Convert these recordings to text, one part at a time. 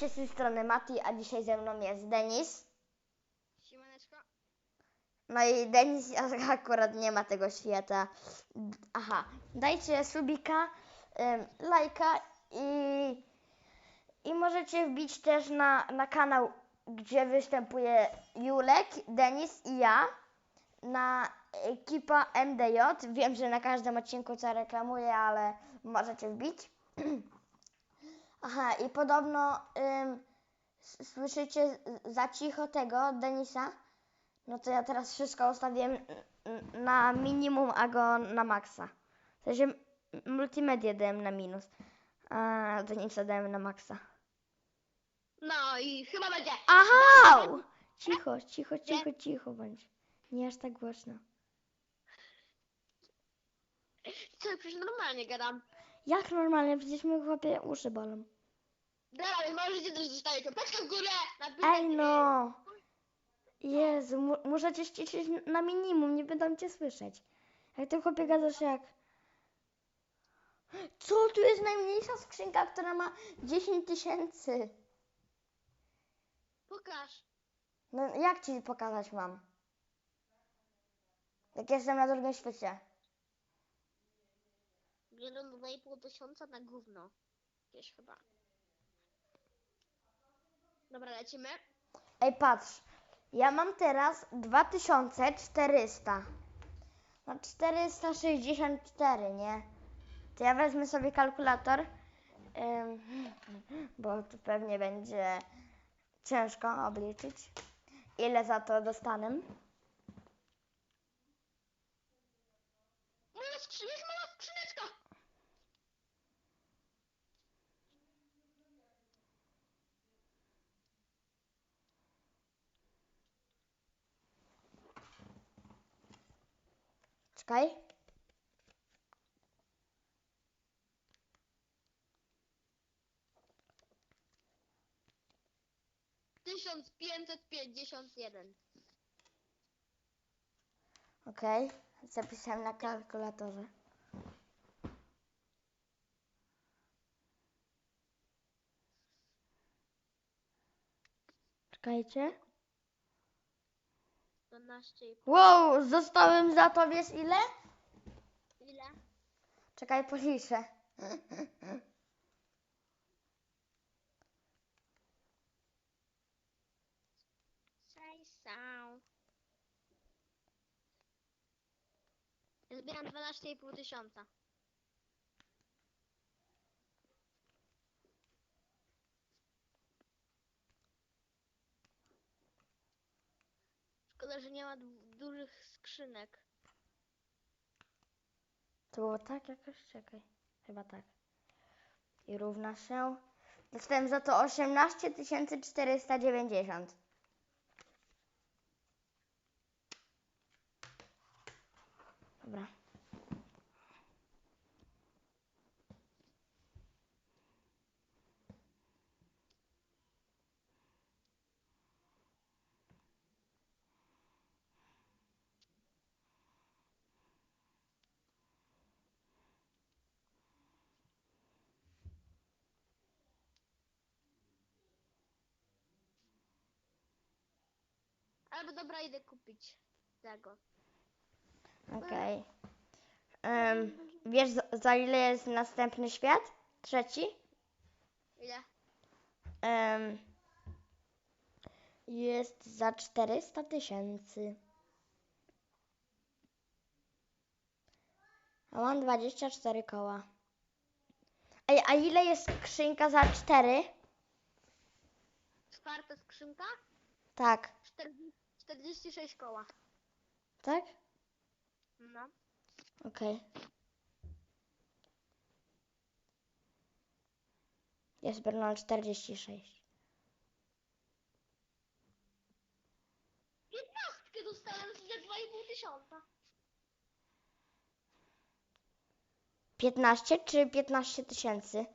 Cześć, z tej strony Mati, a dzisiaj ze mną jest Denis. Siemaneczko. No i Denis akurat nie ma tego świata. Aha, dajcie subika, ym, lajka i, i możecie wbić też na, na kanał, gdzie występuje Julek, Denis i ja na ekipa MDJ. Wiem, że na każdym odcinku co reklamuję, ale możecie wbić. Aha, i podobno ym, słyszycie za cicho tego Denisa. No to ja teraz wszystko ustawiłem n- na minimum, a go na maksa. W sensie multimedia dałem na minus, a Denisa dałem na maksa. No i chyba będzie. Aha! Cicho, cicho, cicho, cicho bądź. Nie aż tak głośno. Co, przecież normalnie gadam. Jak normalnie? Przecież my chłopie uszy bolą. Więc możecie też zostawić łapeczkę w górę. napisać, Ej no! Jezu, mu- muszę cię ściszyć na minimum, nie będą cię słyszeć. Jak ty chłopie gadasz jak... Co? Tu jest najmniejsza skrzynka, która ma 10 tysięcy. Pokaż. No jak ci pokazać mam? Jak jestem na drugim świecie. Biorę 2,5 tysiąca na gówno. Jakieś chyba. Dobra, lecimy. Ej, patrz. Ja mam teraz 2400. No 464, nie? To ja wezmę sobie kalkulator, ym, bo tu pewnie będzie ciężko obliczyć, ile za to dostanę. Skrzynka, Czekaj. Tysiąc pięćset pięćdziesiąt jeden. Okej, zapisałem na kalkulatorze. Czekajcie. 12 i Wow, zostałem za to, wiesz ile? ile? Czekaj, policzę. Są. Zbieram 12,5 tysiąca. Szkoda, że nie ma du- dużych skrzynek. To było tak jakoś? Czekaj. Chyba tak. I równa się. Dostałem za to 18 490. Dobra. Albo dobra, idę kupić tego. Okej. Em, wiesz za, za ile jest następny świat? Trzeci? Ile? Em, jest za 400 tysięcy. A mam 24 koła. Ej, a ile jest skrzynka za 4? Czwarta skrzynka? Tak, 40, 46 koła. tak? No. Okej. Jest Bernal 46. Piętnastkę dostałem za 2,5 tysiąca. 15 czy 15 tysięcy?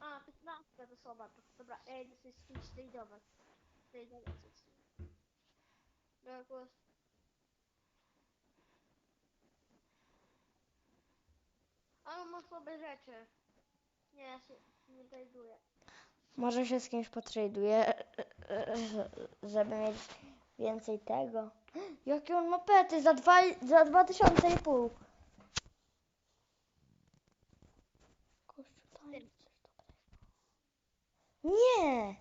A, 15 to słowa. To, dobra, idę sobie z kimś tradeować. Tradeować coś. Dobra, głos. Ale ma słabe rzeczy. Nie, ja się nie znajduję. Może się z kimś potraduje, żeby mieć więcej tego. Jakie on ma pety? Za dwa, za dwa tysiące i pół. Kościół, coś dobrego. Nie!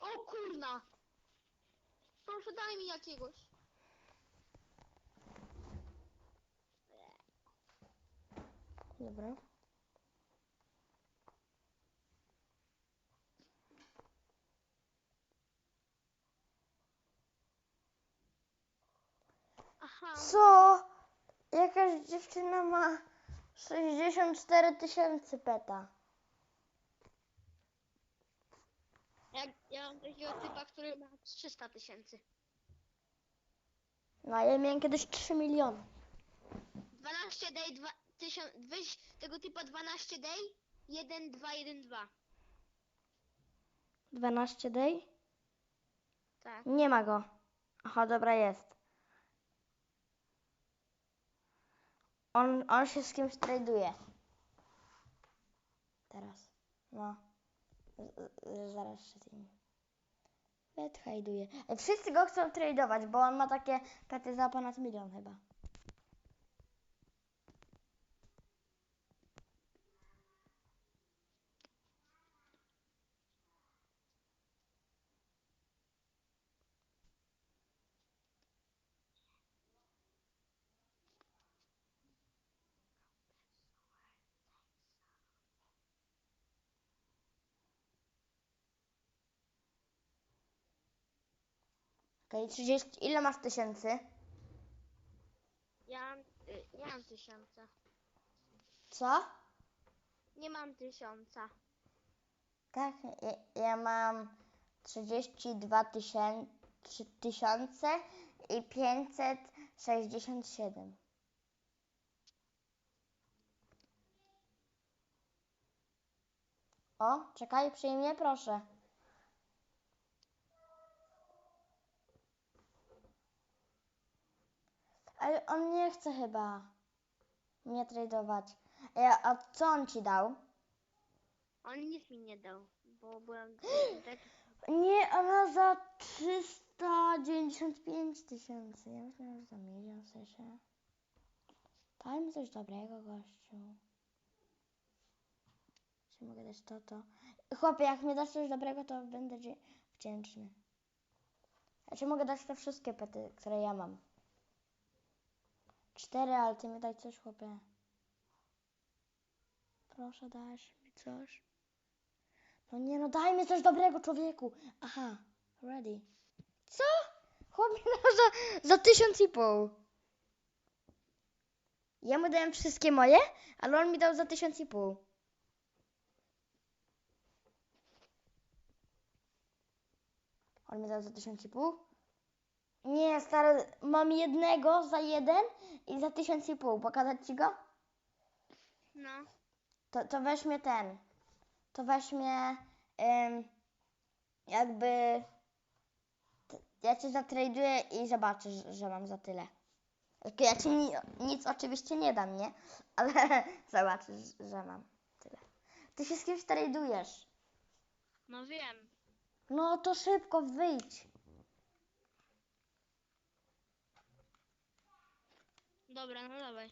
O kurna! Proszę daj mi jakiegoś. Dobra. Aha. Co? Jakaś dziewczyna ma 64 tysięcy peta. Ja, ja mam takiego typa, który ma 300 tysięcy. No a ja miałem kiedyś 3 miliony. 12 day, 2, tysiąc, weź tego typa 12 day, 1, 2, 1, 2. 12 day? Tak. Nie ma go. Aha, dobra, jest. On, on się z kimś traduje. Teraz. No. Zaraz się z nim. Wszyscy go chcą tradować, bo on ma takie pety za ponad milion chyba. Okej, 30. Ile masz tysięcy? Ja mam, y, nie mam tysiąca. Co? Nie mam tysiąca. Tak, ja, ja mam 32 tysię- tysiące i 567. O, czekaj, przyjmie, proszę. Ale on nie chce chyba mnie tradować. Ja, a co on ci dał? On nic mi nie dał, bo byłem tak... Nie, ona za 395 tysięcy. Ja myślałam, że za milion sensie. Daj mi coś dobrego, gościu. Czy mogę dać to, to? Chłopie, jak mi dasz coś dobrego, to będę wdzięczny. Ja ci mogę dać te wszystkie pety, które ja mam. Cztery, ale ty mi daj coś, chłopie. Proszę, dasz mi coś. No nie, no daj mi coś dobrego, człowieku. Aha, ready. Co? Chłop mi dał za, za tysiąc i pół. Ja mu dałem wszystkie moje, ale on mi dał za tysiąc i pół. On mi dał za tysiąc i pół? Nie, stary, mam jednego za jeden i za tysiąc i pół. Pokazać ci go? No. To, to weźmie ten. To weźmie ym, jakby. Ja cię zatraduję i zobaczysz, że mam za tyle. Ja ci ni, nic oczywiście nie dam, nie? Ale zobaczysz, że mam tyle. Ty się z kimś tradujesz. No wiem. No to szybko wyjdź. Dobra, no dawaj.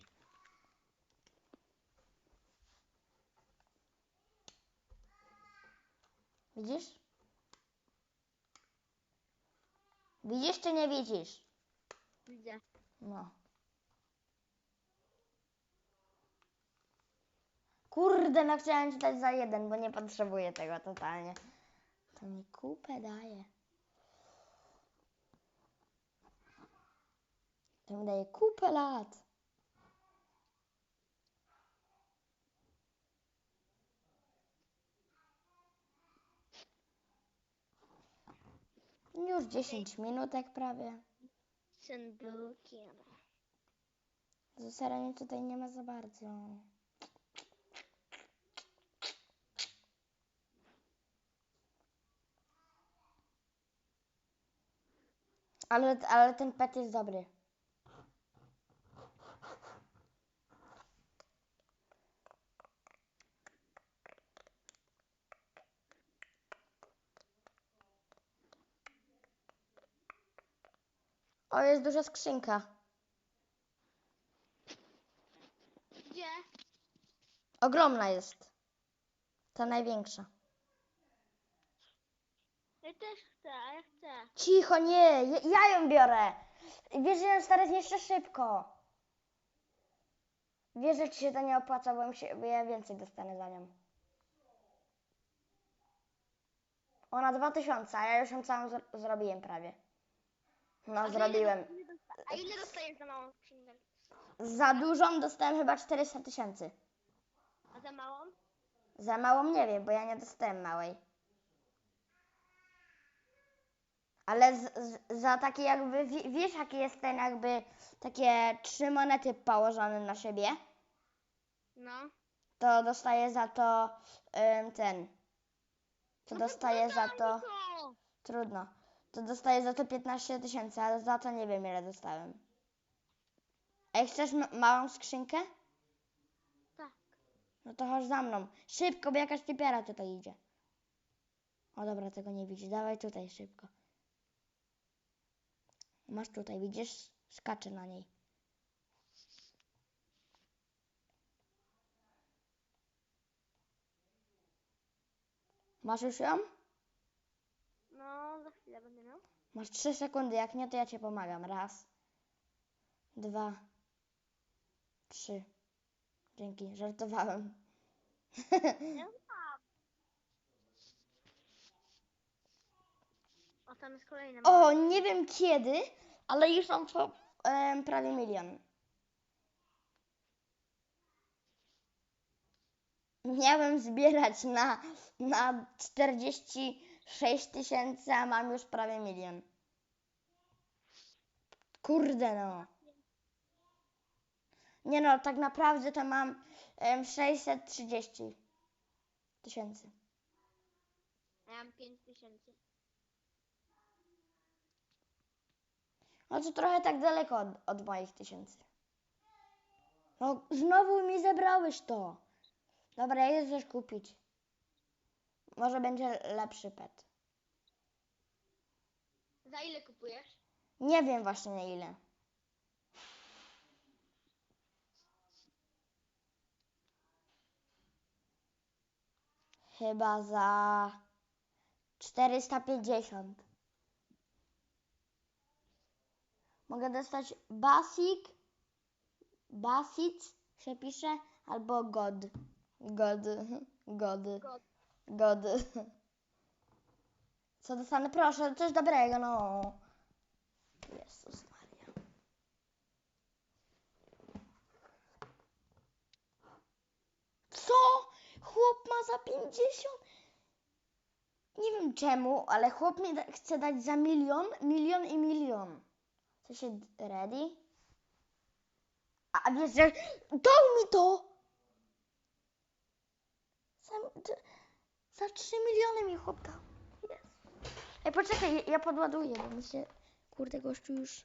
Widzisz? Widzisz czy nie widzisz? Widzę. No. Kurde, no chciałem ci dać za jeden, bo nie potrzebuję tego totalnie. To mi kupę daje. To mi daje kupę lat. Już 10 minutek prawie. Syn bukiem. Zasarania tutaj nie ma za bardzo. Ale, ale ten pet jest dobry. O, jest duża skrzynka. Gdzie? Ogromna jest. Ta największa. Ja też chcę, ja chcę. Cicho, nie, ja, ja ją biorę. Wiesz, że ją stary zniszczę szybko. Wiesz, że ci się to nie opłaca, bo, się, bo ja więcej dostanę za nią. Ona 2000, a ja już ją całą zro- zrobiłem prawie. No, za zrobiłem. A ile dostajesz za małą skrzynkę? Za dużą dostałem chyba 400 tysięcy. A za małą? Za małą nie wiem, bo ja nie dostałem małej. Ale z, z, za takie jakby, wi- wiesz jaki jest ten jakby, takie trzy monety położone na siebie, No. to dostaję za to ym, ten, to No dostaję za to, to. trudno, to dostaję za to 15 tysięcy, ale za to nie wiem ile dostałem. Ej, chcesz ma- małą skrzynkę? Tak. No to chodź za mną. Szybko, bo jakaś typiara tutaj idzie. O dobra, tego nie widzi. Dawaj tutaj szybko. Masz tutaj, widzisz? Skacze na niej. Masz już ją? Chwilę będę miał. Masz trzy sekundy, jak nie, to ja cię pomagam. Raz, dwa, trzy. Dzięki, żartowałem. Ja mam. O, tam jest kolejna. O, nie wiem kiedy, ale już mam po, em, prawie milion. Miałem zbierać na, na 46 tysięcy, a mam już prawie milion. Kurde no. Nie no, tak naprawdę to mam em, 630 tysięcy. Ja mam 5 tysięcy. No to trochę tak daleko od, od moich tysięcy. No, znowu mi zebrałeś to. Dobra, ja chcesz kupić. Może będzie lepszy pet. Za ile kupujesz? Nie wiem właśnie na ile. Chyba za 450. Mogę dostać basic, basic się pisze, albo god. God, god, God. God. Co dostanę? Proszę, coś dobrego, no. Jezus Maria. Co? Chłop ma za 50? Nie wiem czemu, ale chłop mi da- chce dać za milion, milion i milion. Co się ready? A, a wiesz, dał mi to! D- za 3 miliony mi chłop dał. Ej, poczekaj, ja- podładuję, bo mi kurde, gościu już...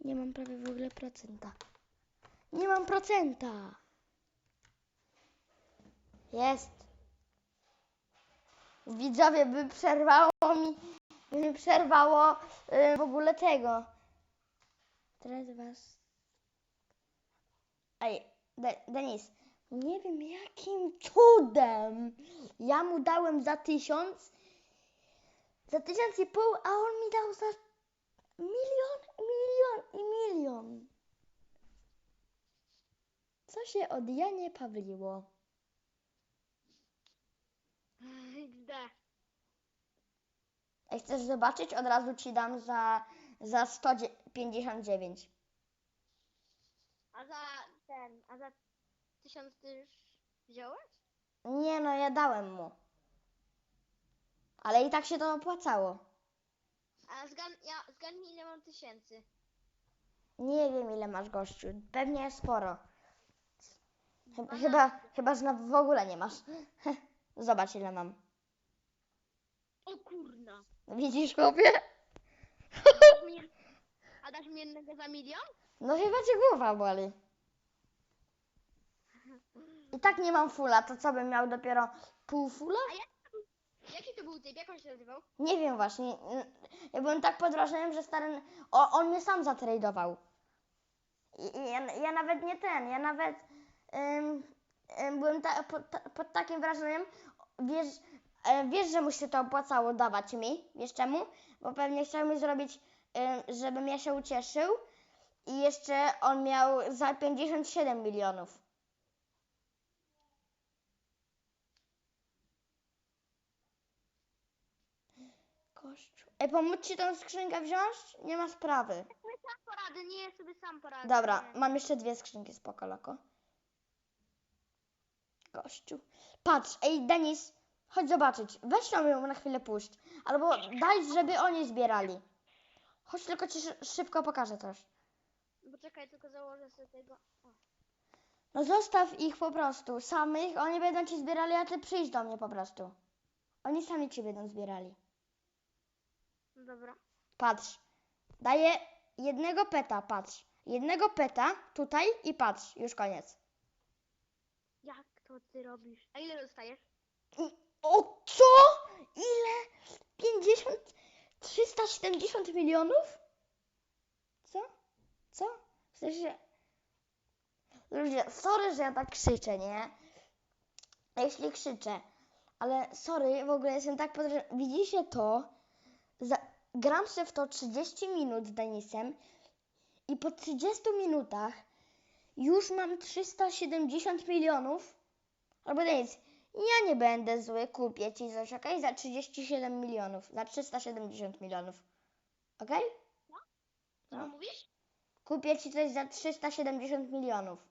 Nie mam prawie w ogóle procenta. Nie mam procenta. Jest. Widzowie, by przerwało mi, by mi przerwało y, w ogóle tego. Teraz was... Ej, De Denis, nie wiem jakim cudem ja mu dałem za tysiąc, za tysiąc i pół, a on mi dał za milion, milion i milion. Co się od Janie Pawliło? XD. Ej, chcesz zobaczyć? Od razu ci dam za, za 159. A za ten, a za 1000 ty już wziąłeś? Nie no, ja dałem mu. Ale i tak się to opłacało. A zgan, ja, zgadnij ile mam tysięcy. Nie wiem ile masz gościu. Pewnie sporo. Chyba, Dwanaście. chyba, chyba że w ogóle nie masz. Zobacz ile mam. O kurna. Widzisz chłopie? A dasz mi jednego za milion? No chyba cię głowa boli. I tak nie mam fula, to co bym miał dopiero pół fula? A ja, Jaki to był typ? Jak on się nazywał? Nie wiem właśnie. Ja byłem tak pod wrażeniem, że stary. O, on mnie sam zatradował. I, i ja, ja nawet nie ten, ja nawet ym, ym, byłem ta, pod, ta, pod takim wrażeniem, wiesz, e, wiesz, że mu się to opłacało dawać mi, wiesz czemu? Bo pewnie chciał mi zrobić, ym, żebym ja się ucieszył i jeszcze on miał za 57 milionów. Kościół. Ej, pomóc ci tą skrzynkę wziąć? Nie ma sprawy. Ja sobie sam poradzę, nie, sobie sam poradzę. Dobra, mam jeszcze dwie skrzynki, spoko, loko. Kościół. Patrz, ej, Denis, chodź zobaczyć. Weź ją ją na chwilę puść. Albo daj, żeby oni zbierali. Chodź, tylko ci szy- szybko pokażę coś. Poczekaj, tylko założę sobie tego. O. No zostaw ich po prostu, samych. Oni będą ci zbierali, a ty przyjdź do mnie po prostu. Oni sami ci będą zbierali. Dobra. Patrz, daję jednego peta, patrz. Jednego peta tutaj i patrz, już koniec. Jak to ty robisz? A ile dostajesz? I- O co? Ile? 50? 370 milionów? Co? Co? W sensie... Ludzie, sorry, że ja tak krzyczę, nie? Jeśli krzyczę, ale sorry, w ogóle jestem tak pod... Widzicie to? Gram się w to 30 minut z Denisem i po 30 minutach już mam 370 milionów. Albo Denis, ja nie będę zły, kupię ci coś, okej? Za 37 milionów, za 370 milionów. Okej? Co No. mówisz? Kupię ci coś za 370 milionów.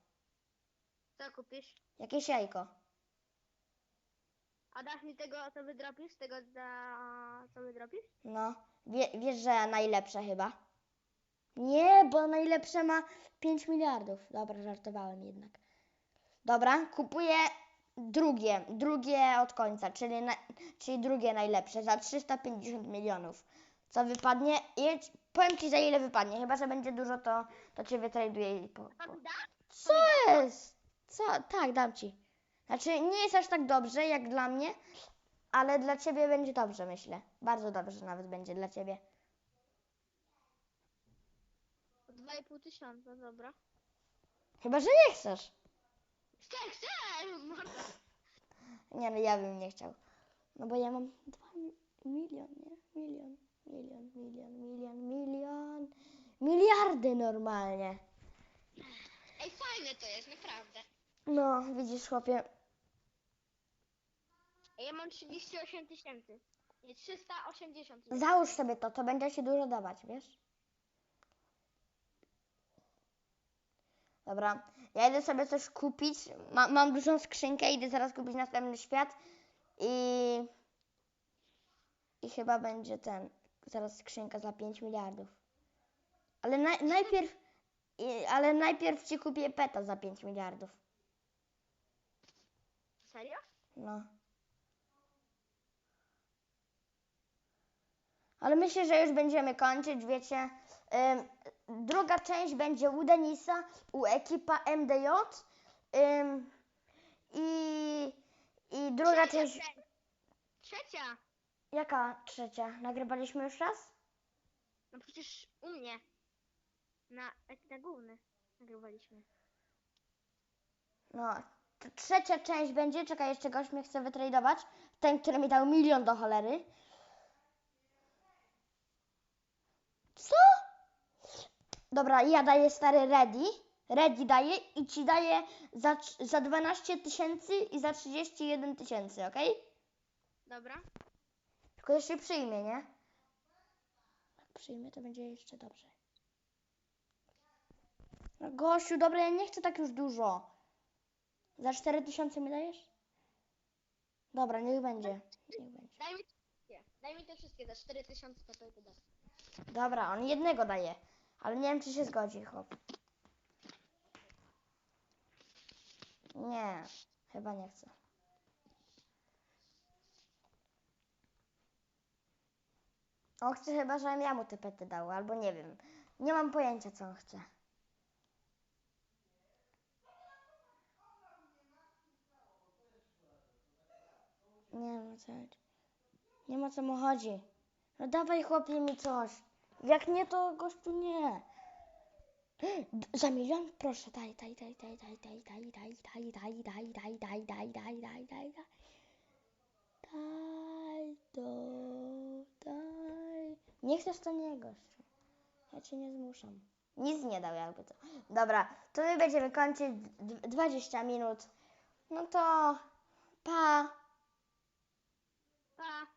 Co kupisz? Jakieś jajko. A dasz mi tego, co wydropisz? Tego, za... co wydropisz? No, wie, wiesz, że najlepsze chyba. Nie, bo najlepsze ma 5 miliardów. Dobra, żartowałem jednak. Dobra, kupuję drugie, drugie od końca, czyli, na, czyli drugie najlepsze za 350 milionów. Co wypadnie? I powiem ci za ile wypadnie. Chyba, że będzie dużo, to, to cię wytraduję i po, A po. mi dasz? Co jest? Co? Tak, dam ci. Znaczy, nie jest aż tak dobrze jak dla mnie, ale dla ciebie będzie dobrze, myślę. Bardzo dobrze nawet będzie dla ciebie. 2,5 tysiąca, dobra. Chyba, że nie chcesz. Chcę, chcę! Nie, no ja bym nie chciał. No bo ja mam 2 milion, nie? Milion, milion, milion, milion, milion. Miliardy normalnie. Ej, fajne to jest, naprawdę. No, widzisz, chłopie. Ej, Ja mam 38 tysięcy. Nie, 380 tysięcy. Załóż sobie to, to będzie ci dużo dawać, wiesz? Dobra, ja idę sobie coś kupić. Ma, mam dużą skrzynkę, idę zaraz kupić następny świat i. I chyba będzie ten. Zaraz skrzynka za 5 miliardów. Ale naj, najpierw. Ale najpierw ci kupię peta za 5 miliardów. Serio? No. Ale myślę, że już będziemy kończyć, wiecie. Ym, druga część będzie u Denisa, u ekipa MDJ. Ym, i, I druga Trzecia część. Trzecia! Jaka trzecia? Nagrywaliśmy już raz? No przecież u mnie. Na, na główny nagrywaliśmy. No. Trzecia część będzie. Czekaj, jeszcze gość mnie chce wytradować. Ten, który mi dał milion do cholery. Co? Dobra, ja daję stary ready. Ready daję i ci daję za, za 12 tysięcy i za 31 tysięcy, okej? Dobra? Tylko jeszcze przyjmie, nie? Jak przyjmie, to będzie jeszcze dobrze. No gościu, dobra, ja nie chcę tak już dużo. Za 4 tysiące mi dajesz? Dobra, niech będzie. Niech będzie. Daj mi wszystkie. Daj mi te wszystkie za 4000 to to dam. Dobra, on jednego daje. Ale nie wiem, czy się zgodzi, chłop. Nie, chyba nie chce. On chce chyba, żebym ja mu te pety dał, albo nie wiem. Nie mam pojęcia, co on chce. Nie o co. Nie ma co mu chodzi. No dawaj chłopie mi coś. Jak nie, to gościu nie. Za milion? Proszę, daj, daj, daj, daj, daj, daj, daj, daj, daj, daj, daj, daj, daj, daj, daj, daj, daj, daj. Daj daj. Nie chcesz, to nie gościu. Ja cię nie zmuszam. Nic nie dał jakby to. Dobra, to my będziemy kończyć d- 20 minut. No to pa. Pa.